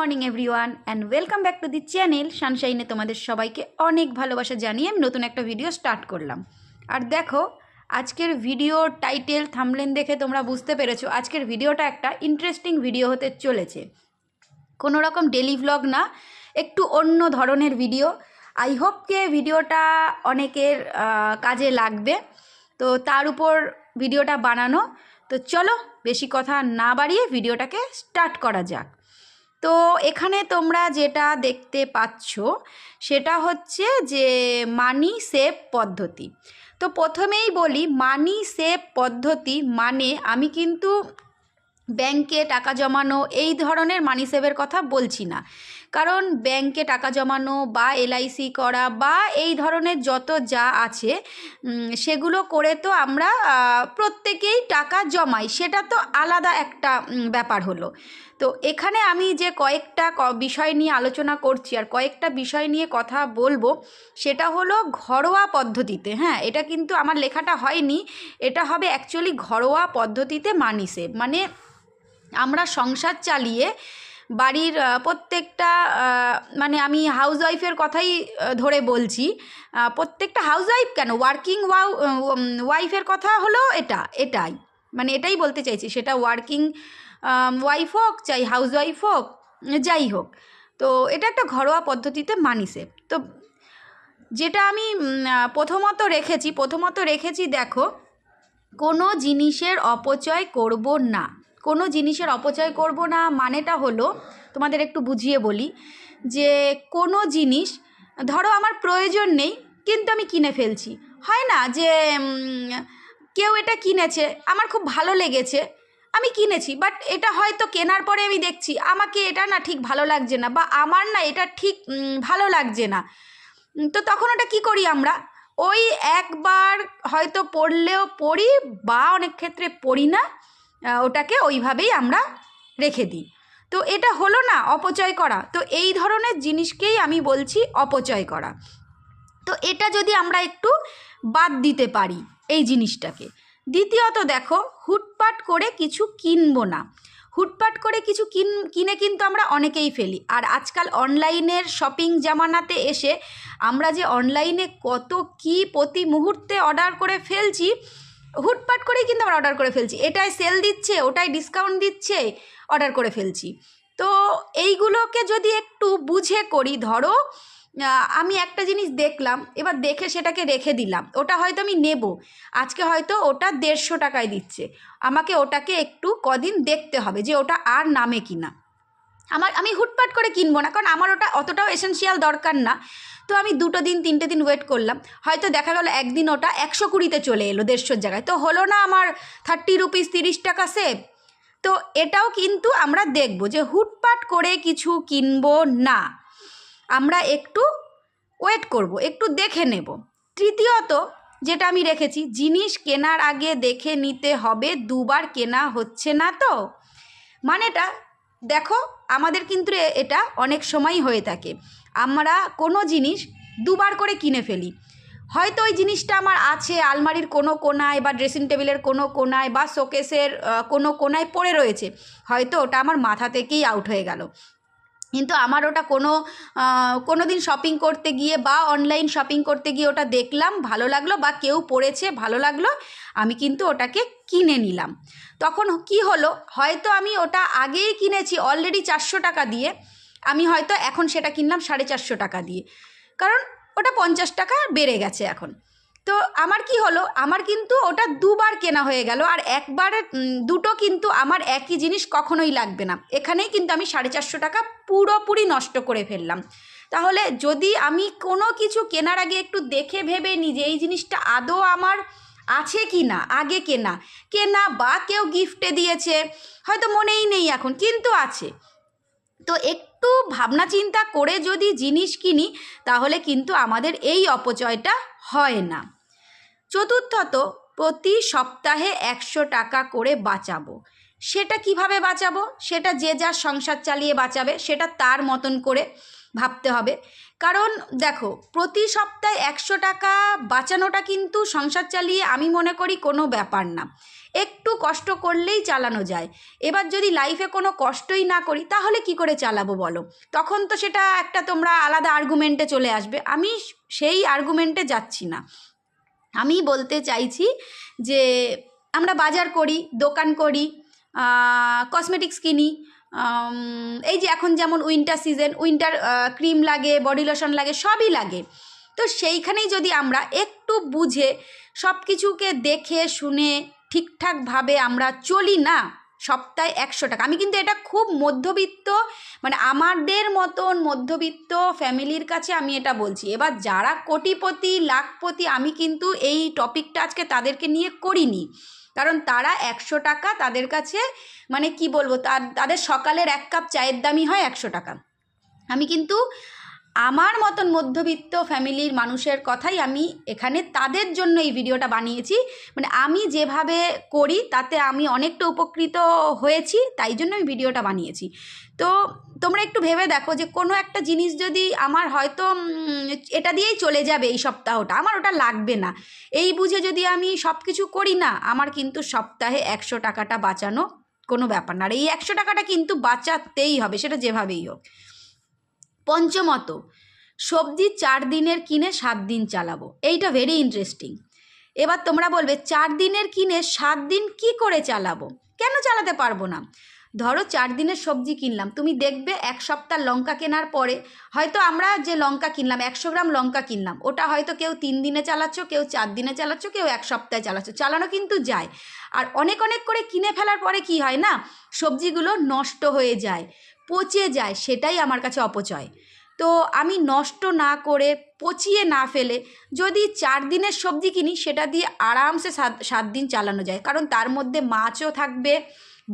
Morning everyone and welcome back to the channel সানশাইনে তোমাদের সবাইকে অনেক ভালোবাসা জানিয়ে আমি নতুন একটা ভিডিও স্টার্ট করলাম। আর দেখো, আজকের ভিডিও টাইটেল থামলেন দেখে তোমরা বুঝতে পেরেছ, আজকের ভিডিওটা একটা ইন্টারেস্টিং ভিডিও হতে চলেছে। কোনো রকম ডেলি ভ্লগ না, একটু অন্য ধরনের ভিডিও আই হোপ কে ভিডিওটা অনেকের কাজে লাগবে। তো তার উপর ভিডিওটা বানানো। তো চলো, বেশি কথা না বাড়িয়ে ভিডিওটাকে স্টার্ট করা যাক। তো এখানে তোমরা যেটা দেখতে পাচ্ছ, সেটা হচ্ছে যে মানি সেভ পদ্ধতি। তো প্রথমেই বলি, মানি সেভ পদ্ধতি মানে আমি কিন্তু ব্যাংকে টাকা জমানো এই ধরনের মানি সেভের কথা বলছি না। কারণ ব্যাংকে টাকা জমানো বা এলআইসি করা বা এই ধরনের যত যা আছে সেগুলো করে তো আমরা প্রত্যেকেই টাকা জমাই। সেটা তো আলাদা একটা ব্যাপার হলো। তো এখানে আমি যে কয়েকটা বিষয় নিয়ে আলোচনা করছি আর কয়েকটা বিষয় নিয়ে কথা বলব, সেটা হলো ঘরোয়া পদ্ধতিতে। হ্যাঁ এটা কিন্তু আমার লেখাটা হয়নি। এটা হবে অ্যাকচুয়ালি ঘরোয়া পদ্ধতিতে মানি সেভ মানে আমরা সংসার চালিয়ে বাড়ির প্রত্যেকটা মানে আমি হাউস ওয়াইফের কথাই ধরে বলছি। প্রত্যেকটা হাউস ওয়াইফ কেন ওয়ার্কিং ওয়াও ওয়াইফের কথা হলো এটা, এটাই। মানে এটাই বলতে চাইছি, সেটা ওয়ার্কিং ওয়াইফ হোক, চাই হাউস ওয়াইফ হোক, যাই হোক। তো এটা একটা ঘরোয়া পদ্ধতিতে মানি সেভ তো যেটা আমি প্রথমত রেখেছি প্রথমত রেখেছি, দেখো, কোনো জিনিসের অপচয় করব না। কোনো জিনিসের অপচয় করব না, মানেটা হলো তোমাদের একটু বুঝিয়ে বলি যে কোনো জিনিস, ধরো আমার প্রয়োজন নেই, কিন্তু আমি কিনে ফেলছি। হয় না যে কেউ এটা কিনেছে, আমার খুব ভালো লেগেছে, আমি কিনেছি বাট এটা হয়তো কেনার পরে আমি দেখছি, আমাকে এটা না ঠিক ভালো লাগছে না, বা আমার না এটা ঠিক ভালো লাগছে না। তো তখন ওটা কি করি আমরা? ওই একবার হয়তো পড়লেও পড়ি, বা অনেক ক্ষেত্রে পড়ি না ওটাকে ওইভাবেই আমরা রেখে দিই। তো এটা হলো না অপচয় করা। তো এই ধরনের জিনিসকেই আমি বলছি অপচয় করা। তো এটা যদি আমরা একটু বাদ দিতে পারি এই জিনিসটাকে। দ্বিতীয়ত দেখো, হুটপাট করে কিছু কিনবো না। হুটপাট করে কিছু কিন, কিনে কিন্তু আমরা অনেকেই ফেলি। আর আজকাল অনলাইনের শপিং জামানাতে এসে আমরা যে অনলাইনে কত কি প্রতি মুহূর্তে অর্ডার করে ফেলছি হুটপাট করেই কিন্তু আমরা অর্ডার করে ফেলছি। এটাই সেল দিচ্ছে, ওটাই ডিসকাউন্ট দিচ্ছে অর্ডার করে ফেলছি। তো এইগুলোকে যদি একটু বুঝে করি, ধরো আমি একটা জিনিস দেখলাম, এবার দেখে সেটাকে রেখে দিলাম। ওটা হয়তো আমি নেব। আজকে হয়তো ওটা দেড়শো টাকায় দিচ্ছে। আমাকে ওটাকে একটু কদিন দেখতে হবে যে ওটা আর নামে কিনা। আমার, আমি হুটপাট করে কিনবো না, কারণ আমার ওটা অতটাও এসেন্সিয়াল দরকার না। তো আমি দুটো দিন, তিনটে দিন ওয়েট করলাম। হয়তো দেখা গেল একদিন ওটা একশো কুড়িতে চলে এলো, দেড়শোর জায়গায়। তো হলো না আমার থার্টি রুপিস তিরিশ টাকা সেভ তো এটাও কিন্তু আমরা দেখব যে হুটপাট করে কিছু কিনবো না। আমরা একটু ওয়েট করব, একটু দেখে নেব। তৃতীয়ত, যেটা আমি রেখেছি, জিনিস কেনার আগে দেখে নিতে হবে, দুবার কেনা হচ্ছে না তো। মানেটা, দেখো, আমাদের কিন্তু এটা অনেক সময় হয়ে থাকে। আমরা কোনো জিনিস দুবার করে কিনে ফেলি। হয়তো ওই জিনিসটা আমার আছে, আলমারির কোনো কোনায় বা ড্রেসিং টেবিলের কোনো কোনায় বা শোকেসের কোনো কোনায় পড়ে রয়েছে, হয়তো ওটা আমার মাথা থেকেই আউট হয়ে গেল। কিন্তু আমার ওটা কোনো কোনো দিন শপিং করতে গিয়ে বা অনলাইন শপিং করতে গিয়ে ওটা দেখলাম, ভালো লাগল বা কেউ পড়েছে, ভালো লাগল, আমি কিন্তু ওটাকে কিনে নিলাম। তখন কি হলো? হয়তো আমি ওটা আগেই কিনেছি অলরেডি চারশো টাকা দিয়ে। আমি হয়তো এখন সেটা কিনলাম সাড়ে চারশো টাকা দিয়ে। কারণ ওটা পঞ্চাশ টাকা বেড়ে গেছে এখন। তো আমার কি হলো? আমার কিন্তু ওটা দুবার কেনা হয়ে গেল আর একবার দুটো কিন্তু আমার একই জিনিস কখনোই লাগবে না। এখানেই কিন্তু আমি সাড়ে চারশো টাকা পুরোপুরি নষ্ট করে ফেললাম। তাহলে যদি আমি কোনো কিছু কেনার আগে একটু দেখে ভেবে নিই যে এই জিনিসটা আদৌ আমার আছে কি না, আগে কেনা। কেনা বা কেউ গিফটে দিয়েছে, হয়তো মনেই নেই এখন, কিন্তু আছে। তো একটু ভাবনা চিন্তা করে যদি জিনিস কিনি, তাহলে কিন্তু আমাদের এই অপচয়টা হয় না। চতুর্থত, প্রতি সপ্তাহে একশো টাকা করে বাঁচাবো। সেটা কীভাবে বাঁচাবো? সেটা যে যার সংসার চালিয়ে বাঁচাবে, সেটা তার মতন করে ভাবতে হবে। কারণ দেখো, প্রতি সপ্তাহে একশো টাকা বাঁচানোটা কিন্তু সংসার চালিয়ে আমি মনে করি কোনো ব্যাপার না। একটু কষ্ট করলেই চালানো যায়। এবার যদি লাইফে কোনো কষ্টই না করি, তাহলে কি করে চালাবো বলো? তখন তো সেটা একটা তোমরা আলাদা আর্গুমেন্টে চলে আসবে। আমি সেই আর্গুমেন্টে যাচ্ছি না। আমি বলতে চাইছি যে, আমরা বাজার করি, দোকান করি কসমেটিক্স কিনি এই যে এখন যেমন উইন্টার সিজন উইন্টার ক্রিম লাগে বডি লোশন লাগে, সবই লাগে। তো সেইখানেই যদি আমরা একটু বুঝে সব কিছুকে দেখে, শুনে, ঠিকঠাকভাবে আমরা চলি না, সপ্তাহে একশো টাকা। আমি কিন্তু এটা খুব মধ্যবিত্ত মানে আমাদের মতন মধ্যবিত্ত ফ্যামিলির কাছে আমি এটা বলছি। এবার যারা কোটিপতি, লাখপতি, আমি কিন্তু এই টপিকটা আজকে তাদেরকে নিয়ে করিনি। কারণ তারা একশো টাকা তাদের কাছে মানে কি বলব, তার, তাদের সকালের এক কাপ চায়ের দামই হয় একশো টাকা। আমি কিন্তু আমার মতন মধ্যবিত্ত ফ্যামিলির মানুষের কথাই আমি এখানে তাদের জন্য এই ভিডিওটা বানিয়েছি। মানে আমি যেভাবে করি তাতে আমি অনেকটা উপকৃত হয়েছি, তাই জন্য আমি ভিডিওটা বানিয়েছি। তো তোমরা একটু ভেবে দেখো যে কোনো একটা জিনিস যদি আমার হয়তো এটা দিয়েই চলে যাবে এই সপ্তাহটা, আমার ওটা লাগবে না। এই বুঝে যদি আমি সব কিছু করি না, আমার কিন্তু সপ্তাহে একশো টাকাটা বাঁচানো কোনো ব্যাপার না। আর এই একশো টাকাটা কিন্তু বাঁচাতেই হবে, সেটা যেভাবেই হোক। পঞ্চমত, সবজি চার দিনের কিনে সাত দিন চালাবো। এইটা ভেরি ইন্টারেস্টিং এবার তোমরা বলবে, চার দিনের কিনে সাত দিন কি করে চালাবো? কেন চালাতে পারব না? ধরো চার দিনের সবজি কিনলাম, তুমি দেখবে এক সপ্তাহ লঙ্কা কেনার পরে হয়তো আমরা যে লঙ্কা কিনলাম, একশো গ্রাম লঙ্কা কিনলাম, ওটা হয়তো কেউ তিন দিনে চালাচ্ছ, কেউ চার দিনে চালাচ্ছ, কেউ এক সপ্তাহে চালাচ্ছ, চালানো কিন্তু যায়। আর অনেক অনেক করে কিনে ফেলার পরে কি হয় না, সবজিগুলো নষ্ট হয়ে যায়, পচে যায়, সেটাই আমার কাছে অপচয়। তো আমি নষ্ট না করে, পচিয়ে না ফেলে যদি চার দিনের সবজি কিনি, সেটা দিয়ে আরামসে সাত সাত দিন চালানো যায়। কারণ তার মধ্যে মাছও থাকবে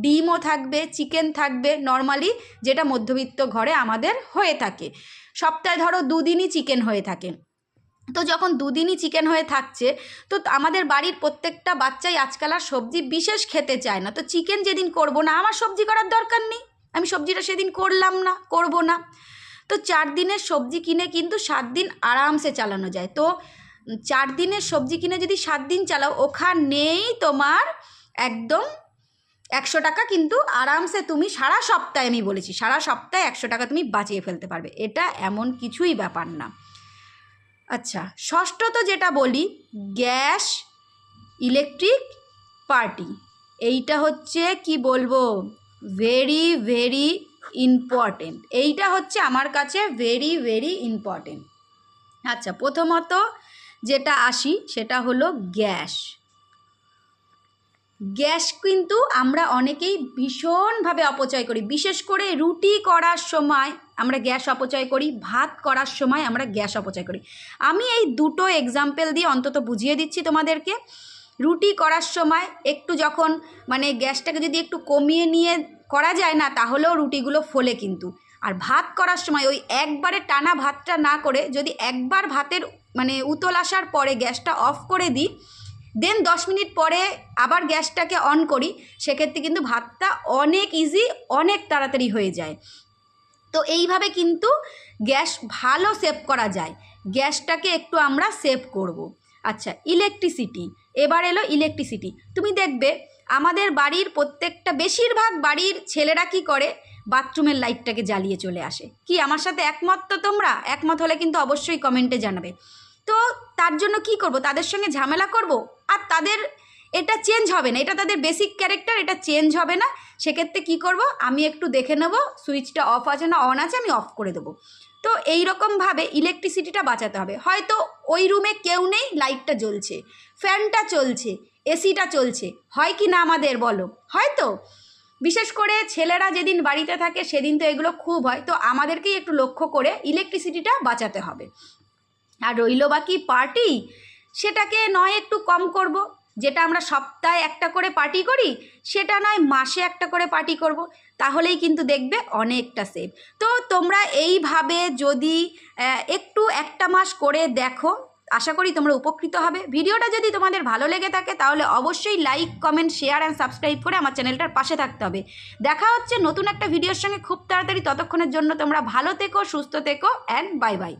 ডিমও থাকবে, চিকেন থাকবে নর্মালি যেটা মধ্যবিত্ত ঘরে আমাদের হয়ে থাকে। সপ্তাহে ধরো দুদিনই চিকেন হয়ে থাকে। তো যখন দুদিনই চিকেন হয়ে থাকছে, তো আমাদের বাড়ির প্রত্যেকটা বাচ্চাই আজকাল আর সবজি বিশেষ খেতে চায় না। তো চিকেন যেদিন করব না, আমার সবজি করার দরকার নেই। আমি সবজিটা সেদিন করলাম না, করব না। তো চার দিনের সবজি কিনে কিন্তু সাত দিন আরামসে চালানো যায়। তো চার দিনের সবজি কিনে যদি সাত দিন চালাও, ওখানেই তোমার একদম একশো টাকা কিন্তু আরামসে তুমি সারা সপ্তাহে, আমি বলেছি, সারা সপ্তাহে একশো টাকা তুমি বাঁচিয়ে ফেলতে পারবে। এটা এমন কিছুই ব্যাপার না। আচ্ছা ষষ্ঠত যেটা বলি, গ্যাস, ইলেকট্রিক পার্টি। এইটা হচ্ছে, কি বলব ভেরি ভেরি ইম্পর্টেন্ট এইটা হচ্ছে আমার কাছে ভেরি ভেরি ইম্পর্টেন্ট আচ্ছা প্রথমত যেটা আসি, সেটা হলো গ্যাস। গ্যাস কিন্তু আমরা অনেকেই ভীষণভাবে অপচয় করি। বিশেষ করে রুটি করার সময় আমরা গ্যাস অপচয় করি, ভাত করার সময় আমরা গ্যাস অপচয় করি। আমি এই দুটো এক্সাম্পল দিয়ে অন্তত বুঝিয়ে দিচ্ছি তোমাদেরকে। রুটি করার সময় একটু যখন মানে গ্যাসটাকে যদি একটু কমিয়ে নিয়ে করা যায় না, তাহলেও রুটিগুলো ফোলে কিন্তু। আর ভাত করার সময় ওই একবারে টানা ভাতটা না করে যদি একবার ভাতের মানে উতল আসার পরে গ্যাসটা অফ করে দিই দেন দশ মিনিট পরে আবার গ্যাসটাকে অন করি, সেক্ষেত্রে কিন্তু ভাতটা অনেক ইজি অনেক তাড়াতাড়ি হয়ে যায়। তো এইভাবে কিন্তু গ্যাস ভালো সেভ করা যায়। গ্যাসটাকে একটু আমরা সেভ করব। আচ্ছা ইলেকট্রিসিটি এবার এলো ইলেকট্রিসিটি তুমি দেখবে, আমাদের বাড়ির প্রত্যেকটা, বেশিরভাগ বাড়ির ছেলেরা কি করে? বাথরুমের লাইটটাকে জ্বালিয়ে চলে আসে। কি, আমার সাথে একমত তো তোমরা? একমত হলে কিন্তু অবশ্যই কমেন্টে জানাবে। তো তার জন্য কি করব? তাদের সঙ্গে ঝামেলা করব? আর তাদের এটা চেঞ্জ হবে না। এটা তাদের বেসিক ক্যারেক্টার এটা চেঞ্জ হবে না। সেক্ষেত্রে কি করব? আমি একটু দেখে নেব, সুইচটা অফ আছে না অন আছে, আমি অফ করে দেবো। তো এই রকমভাবে ইলেকট্রিসিটিটা বাঁচাতে হবে। হয়তো ওই রুমে কেউ নেই লাইটটা জ্বলছে ফ্যানটা চলছে এসিটা চলছে। হয় কি না আমাদের বলো? হয়তো। বিশেষ করে ছেলেরা যেদিন বাড়িতে থাকে, সেদিন তো এগুলো খুব হয়। তো আমাদেরকেই একটু লক্ষ্য করে ইলেকট্রিসিটিটা বাঁচাতে হবে। আর রইল বাকি পার্টি সেটাকে নয় একটু কম করব। যেটা আমরা সপ্তাহে একটা করে পার্টি করি, সেটা নয় মাসে একটা করে পার্টি করব। তাহলেই কিন্তু দেখবে অনেকটা সেভ তো তোমরা এইভাবে যদি একটু একটা মাস করে দেখো, আশা করি তোমরা উপকৃত হবে। ভিডিওটা যদি তোমাদের ভালো লেগে থাকে, তাহলে অবশ্যই like comment share and subscribe করে আমার চ্যানেলটার পাশে থাকতে হবে। দেখা হচ্ছে নতুন একটা ভিডিওর সঙ্গে খুব তাড়াতাড়ি। ততক্ষণের জন্য তোমরা ভালো থেকো, সুস্থ থেকো অ্যান্ড বাই বাই